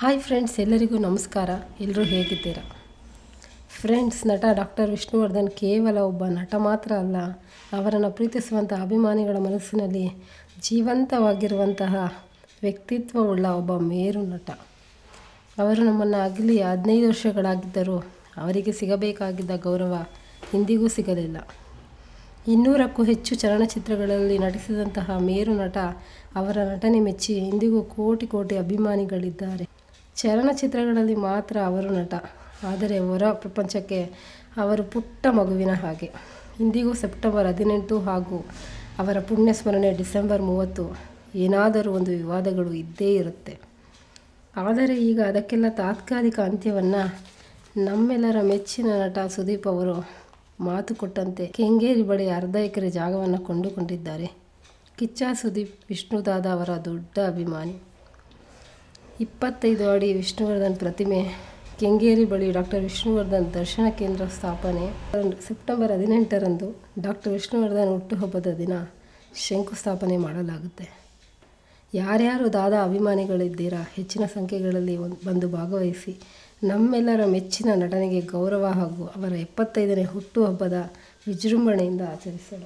Hi friends ಎಲ್ಲರಿಗೂ ನಮಸ್ಕಾರ. ಎಲ್ಲರೂ ಹೇಗಿದ್ದೀರಾ? ಫ್ರೆಂಡ್ಸ್ ನಟ ಡಾಕ್ಟರ್ ವಿಷ್ಣುವರ್ಧನ್ ಕೇವಲ ಒಬ್ಬ ನಟ ಮಾತ್ರ ಅಲ್ಲ, ಅವರನ್ನು ಪ್ರೀತಿಸುವಂಥ ಅಭಿಮಾನಿಗಳ ಮನಸ್ಸಿನಲ್ಲಿ ಜೀವಂತವಾಗಿರುವಂತಹ ವ್ಯಕ್ತಿತ್ವವುಳ್ಳ ಒಬ್ಬ ಮೇರು ನಟ. ಅವರು ನಮ್ಮನ್ನು ಅಗಲಿ ಹದಿನೈದು ವರ್ಷಗಳಾಗಿದ್ದರೂ ಅವರಿಗೆ ಸಿಗಬೇಕಾಗಿದ್ದ ಗೌರವ ಇಂದಿಗೂ ಸಿಗಲಿಲ್ಲ. ಇನ್ನೂರಕ್ಕೂ ಹೆಚ್ಚು ಚಲನಚಿತ್ರಗಳಲ್ಲಿ ನಟಿಸಿದಂತಹ ಮೇರು ನಟ ಅವರ ನಟನೆ ಮೆಚ್ಚಿ ಇಂದಿಗೂ ಕೋಟಿ ಕೋಟಿ ಅಭಿಮಾನಿಗಳಿದ್ದಾರೆ. ಚಲನಚಿತ್ರಗಳಲ್ಲಿ ಮಾತ್ರ ಅವರು ನಟ. ಆದರೆ ಹೊರ ಪ್ರಪಂಚಕ್ಕೆ ಅವರು ಪುಟ್ಟ ಮಗುವಿನ ಹಾಗೆ. ಇಂದಿಗೂ ಸೆಪ್ಟೆಂಬರ್ ಹದಿನೆಂಟು ಹಾಗೂ ಅವರ ಪುಣ್ಯಸ್ಮರಣೆ ಡಿಸೆಂಬರ್ ಮೂವತ್ತು ಏನಾದರೂ ಒಂದು ವಿವಾದಗಳು ಇದ್ದೇ ಇರುತ್ತೆ. ಆದರೆ ಈಗ ಅದಕ್ಕೆಲ್ಲ ತಾತ್ಕಾಲಿಕ ಅಂತ್ಯವನ್ನು ನಮ್ಮೆಲ್ಲರ ಮೆಚ್ಚಿನ ನಟ ಸುದೀಪ್ ಅವರು ಮಾತು ಕೊಟ್ಟಂತೆ ಕೆಂಗೇರಿ ಬಳಿ ಅರ್ಧ ಎಕರೆ ಜಾಗವನ್ನು ಕೊಂಡುಕೊಂಡಿದ್ದಾರೆ. ಕಿಚ್ಚ ಸುದೀಪ್ ವಿಷ್ಣುದಾದ ಅವರ ದೊಡ್ಡ ಅಭಿಮಾನಿ. ಇಪ್ಪತ್ತೈದು ಅಡಿ ವಿಷ್ಣುವರ್ಧನ್ ಪ್ರತಿಮೆ, ಕೆಂಗೇರಿ ಬಳಿ ಡಾಕ್ಟರ್ ವಿಷ್ಣುವರ್ಧನ್ ದರ್ಶನ ಕೇಂದ್ರ ಸ್ಥಾಪನೆ. ಸೆಪ್ಟೆಂಬರ್ ಹದಿನೆಂಟರಂದು ಡಾಕ್ಟರ್ ವಿಷ್ಣುವರ್ಧನ್ ಹುಟ್ಟುಹಬ್ಬದ ದಿನ ಶಂಕುಸ್ಥಾಪನೆ ಮಾಡಲಾಗುತ್ತೆ. ಯಾರ್ಯಾರು ದಾದಾ ಅಭಿಮಾನಿಗಳಿದ್ದೀರಾ, ಹೆಚ್ಚಿನ ಸಂಖ್ಯೆಗಳಲ್ಲಿ ಒಂದು ಬಂದು ಭಾಗವಹಿಸಿ. ನಮ್ಮೆಲ್ಲರ ಮೆಚ್ಚಿನ ನಟನೆಗೆ ಗೌರವ ಹಾಗೂ ಅವರ ಎಪ್ಪತ್ತೈದನೇ ಹುಟ್ಟುಹಬ್ಬದ ವಿಜೃಂಭಣೆಯಿಂದ ಆಚರಿಸೋಣ